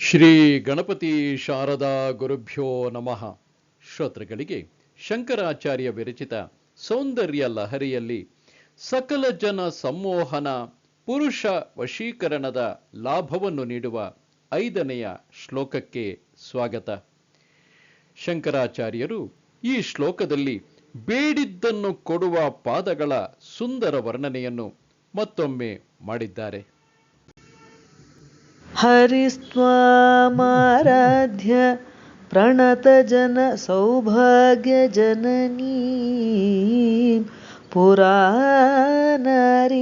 ಶ್ರೀ ಗಣಪತಿ ಶಾರದಾ ಗುರುಭ್ಯೋ ನಮಃ. ಶ್ರೋತೃಗಳಿಗೆ ಶಂಕರಾಚಾರ್ಯ ವಿರಚಿತ ಸೌಂದರ್ಯ ಲಹರಿಯಲ್ಲಿ ಸಕಲ ಜನ ಸಂಮೋಹನ ಪುರುಷ ವಶೀಕರಣದ ಲಾಭವನ್ನು ನೀಡುವ ಐದನೆಯ ಶ್ಲೋಕಕ್ಕೆ ಸ್ವಾಗತ. ಶಂಕರಾಚಾರ್ಯರು ಈ ಶ್ಲೋಕದಲ್ಲಿ ಬೇಡಿದ್ದನ್ನು ಕೊಡುವ ಪಾದಗಳ ಸುಂದರ ವರ್ಣನೆಯನ್ನು ಮತ್ತೊಮ್ಮೆ ಮಾಡಿದ್ದಾರೆ. हरिस्त्वामाराध्य प्रणतजनसौभाग्यजननीं पुरानारी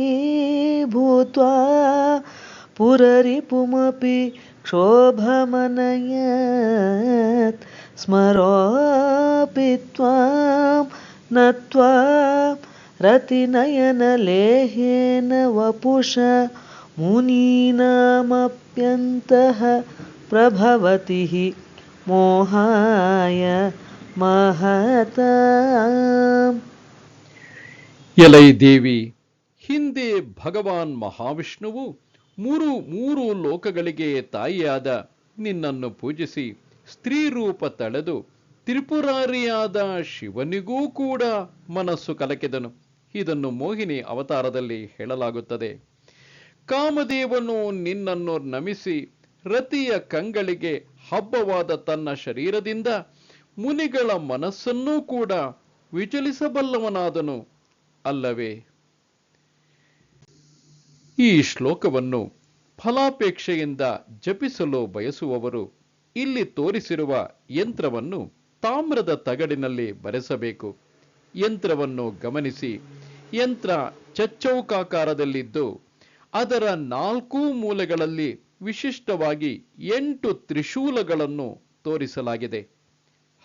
भूत्वा पुररिपुमपि क्षोभमनयत् स्मरोऽपि त्वां नत्वा रतिनयनलेहेन वपुष मुनीनामप्यन्तः प्रभवति हि मोहाय महताम् ಎಲೈ ದೇವಿ ಹಿಂದೆ ಭಗವಾನ್ ಮಹಾವಿಷ್ಣುವು ಮೂರು ಮೂರು ಲೋಕಗಳಿಗೆ ತಾಯಿಯಾದ ನಿನ್ನನ್ನು ಪೂಜಿಸಿ ಸ್ತ್ರೀ ರೂಪ ತಳೆದು ತ್ರಿಪುರಾರಿಯಾದ ಶಿವನಿಗೂ ಕೂಡ ಮನಸ್ಸು ಕಲಕಿದನು ಇದನ್ನು ಮೋಹಿನಿ ಅವತಾರದಲ್ಲಿ ಹೇಳಲಾಗುತ್ತದೆ ಕಾಮದೇವನು ನಿನ್ನನ್ನು ನಮಿಸಿ ರತಿಯ ಕಂಗಳಿಗೆ ಹಬ್ಬವಾದ ತನ್ನ ಶರೀರದಿಂದ ಮುನಿಗಳ ಮನಸ್ಸನ್ನೂ ಕೂಡ ವಿಚಲಿಸಬಲ್ಲವನಾದನು ಅಲ್ಲವೇ? ಈ ಶ್ಲೋಕವನ್ನು ಫಲಾಪೇಕ್ಷೆಯಿಂದ ಜಪಿಸಲು ಬಯಸುವವರು ಇಲ್ಲಿ ತೋರಿಸಿರುವ ಯಂತ್ರವನ್ನು ತಾಮ್ರದ ತಗಡಿನಲ್ಲಿ ಬರೆಸಬೇಕು. ಯಂತ್ರವನ್ನು ಗಮನಿಸಿ. ಯಂತ್ರ ಚಚ್ಚೌಕಾಕಾರದಲ್ಲಿದ್ದು ಅದರ ನಾಲ್ಕು ಮೂಲೆಗಳಲ್ಲಿ ವಿಶಿಷ್ಟವಾಗಿ ಎಂಟು ತ್ರಿಶೂಲಗಳನ್ನು ತೋರಿಸಲಾಗಿದೆ.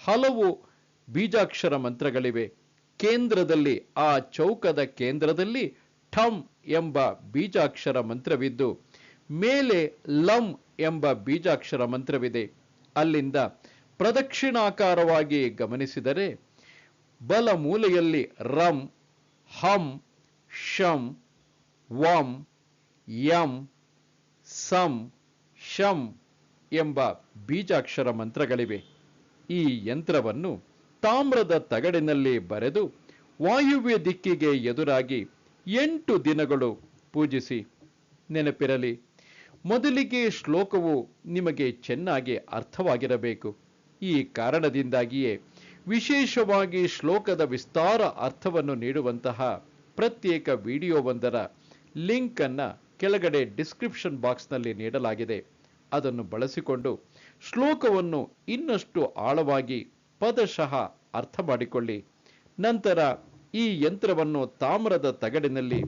ಹಲವು ಬೀಜಾಕ್ಷರ ಮಂತ್ರಗಳಿವೆ. ಕೇಂದ್ರದಲ್ಲಿ, ಆ ಚೌಕದ ಕೇಂದ್ರದಲ್ಲಿ ಠಂ ಎಂಬ ಬೀಜಾಕ್ಷರ ಮಂತ್ರವಿದ್ದು, ಮೇಲೆ ಲಂ ಎಂಬ ಬೀಜಾಕ್ಷರ ಮಂತ್ರವಿದೆ. ಅಲ್ಲಿಂದ ಪ್ರದಕ್ಷಿಣಾಕಾರವಾಗಿ ಗಮನಿಸಿದರೆ, ಬಲ ಮೂಲೆಯಲ್ಲಿ ರಂ, ಹಂ, ಶಂ, ವಂ ಯಂ, ಸಂ, ಶಂ ಎಂಬ ಬೀಜಾಕ್ಷರ ಮಂತ್ರಗಳಿವೆ. ಈ ಯಂತ್ರವನ್ನು ತಾಮ್ರದ ತಗಡಿನಲ್ಲಿ ಬರೆದು ವಾಯುವ್ಯ ದಿಕ್ಕಿಗೆ ಎದುರಾಗಿ ಎಂಟು ದಿನಗಳು ಪೂಜಿಸಿ. ನೆನಪಿರಲಿ, ಮೊದಲಿಗೆ ಶ್ಲೋಕವು ನಿಮಗೆ ಚೆನ್ನಾಗಿ ಅರ್ಥವಾಗಿರಬೇಕು. ಈ ಕಾರಣದಿಂದಾಗಿಯೇ ವಿಶೇಷವಾಗಿ ಶ್ಲೋಕದ ವಿಸ್ತಾರ ಅರ್ಥವನ್ನು ನೀಡುವಂತಹ ಪ್ರತ್ಯೇಕ ವಿಡಿಯೋವೊಂದರ ಲಿಂಕ್ ಅನ್ನ ಕೆಳಗಡೆ ಡಿಸ್ಕ್ರಿಪ್ಷನ್ ಬಾಕ್ಸ್ನಲ್ಲಿ ನೀಡಲಾಗಿದೆ. ಅದನ್ನು ಬಳಸಿಕೊಂಡು ಶ್ಲೋಕವನ್ನು ಇನ್ನಷ್ಟು ಆಳವಾಗಿ ಪದಶಃ ಅರ್ಥ ಮಾಡಿಕೊಳ್ಳಿ. ನಂತರ ಈ ಯಂತ್ರವನ್ನು ತಾಮ್ರದ ತಗಡಿನಲ್ಲಿ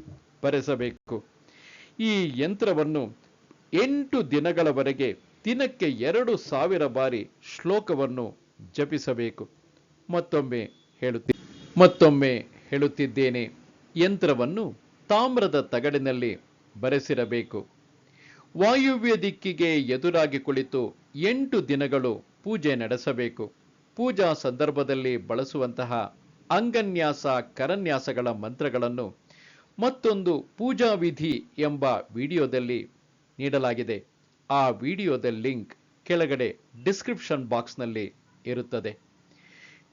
ಬರೆಸಬೇಕು. ಈ ಯಂತ್ರವನ್ನು ಎಂಟು ದಿನಗಳವರೆಗೆ ದಿನಕ್ಕೆ ಎರಡು ಸಾವಿರ ಬಾರಿ ಶ್ಲೋಕವನ್ನು ಜಪಿಸಬೇಕು. ಮತ್ತೊಮ್ಮೆ ಹೇಳುತ್ತಿ, ಮತ್ತೊಮ್ಮೆ ಹೇಳುತ್ತಿದ್ದೇನೆ. ಯಂತ್ರವನ್ನು ತಾಮ್ರದ ತಗಡಿನಲ್ಲಿ ಬರೆಸಿರಬೇಕು. ವಾಯುವ್ಯ ದಿಕ್ಕಿಗೆ ಎದುರಾಗಿ ಕುಳಿತು ಎಂಟು ದಿನಗಳು ಪೂಜೆ ನಡೆಸಬೇಕು. ಪೂಜಾ ಸಂದರ್ಭದಲ್ಲಿ ಬಳಸುವಂತಹ ಅಂಗನ್ಯಾಸ, ಕರನ್ಯಾಸಗಳ ಮಂತ್ರಗಳನ್ನು ಮತ್ತೊಂದು ಪೂಜಾ ವಿಧಿ ಎಂಬ ವಿಡಿಯೋದಲ್ಲಿ ನೀಡಲಾಗಿದೆ. ಆ ವಿಡಿಯೋದ ಲಿಂಕ್ ಕೆಳಗಡೆ ಡಿಸ್ಕ್ರಿಪ್ಷನ್ ಬಾಕ್ಸ್ನಲ್ಲಿ ಇರುತ್ತದೆ.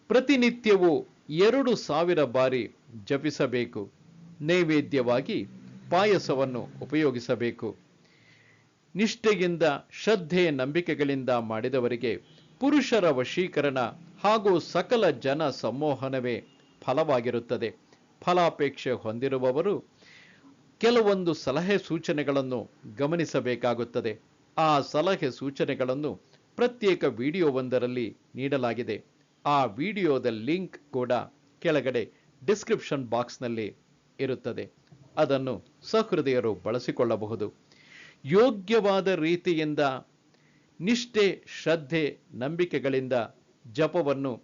ಪ್ರತಿನಿತ್ಯವೂ ಎರಡು ಸಾವಿರ ಬಾರಿ ಜಪಿಸಬೇಕು. ನೈವೇದ್ಯವಾಗಿ ಪಾಯಸವನ್ನು ಉಪಯೋಗಿಸಬೇಕು. ನಿಷ್ಠೆಯಿಂದ, ಶ್ರದ್ಧೆ, ನಂಬಿಕೆಗಳಿಂದ ಮಾಡಿದವರಿಗೆ ಪುರುಷರ ವಶೀಕರಣ ಹಾಗೂ ಸಕಲ ಜನ ಸಂಮೋಹನವೇ ಫಲವಾಗಿರುತ್ತದೆ. ಫಲಾಪೇಕ್ಷೆ ಹೊಂದಿರುವವರು ಕೆಲವೊಂದು ಸಲಹೆ ಸೂಚನೆಗಳನ್ನು ಗಮನಿಸಬೇಕಾಗುತ್ತದೆ. ಆ ಸಲಹೆ ಸೂಚನೆಗಳನ್ನು ಪ್ರತ್ಯೇಕ ವಿಡಿಯೋವೊಂದರಲ್ಲಿ ನೀಡಲಾಗಿದೆ. ಆ ವಿಡಿಯೋದ ಲಿಂಕ್ ಕೂಡ ಕೆಳಗಡೆ ಡಿಸ್ಕ್ರಿಪ್ಷನ್ ಬಾಕ್ಸ್ನಲ್ಲಿ ಇರುತ್ತದೆ. ಅದನ್ನು ಸಹೃದಯರು ಬಳಸಿಕೊಳ್ಳಬಹುದು. ಯೋಗ್ಯವಾದ ರೀತಿಯಿಂದ, ನಿಷ್ಠೆ, ಶ್ರದ್ಧೆ, ನಂಬಿಕೆಗಳಿಂದ ಜಪವನ್ನು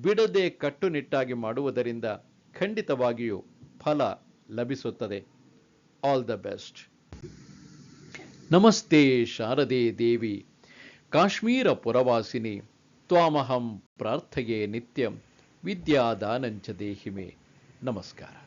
ಬಿಡದೆ ಕಟ್ಟುನಿಟ್ಟಾಗಿ ಮಾಡುವುದರಿಂದ ಖಂಡಿತವಾಗಿಯೂ ಫಲ ಲಭಿಸುತ್ತದೆ. ಆಲ್ ದ ಬೆಸ್ಟ್ ನಮಸ್ತೆ ಶಾರದೆ ದೇವಿ. ಕಾಶ್ಮೀರ ಪುರವಾಸಿನಿ, ತ್ವಾಮಹಂ ಪ್ರಾರ್ಥೆಯೇ ನಿತ್ಯಂ, ವಿದ್ಯಾದಾನಂಚ ದೇಹಿಮೆ. ನಮಸ್ಕಾರ.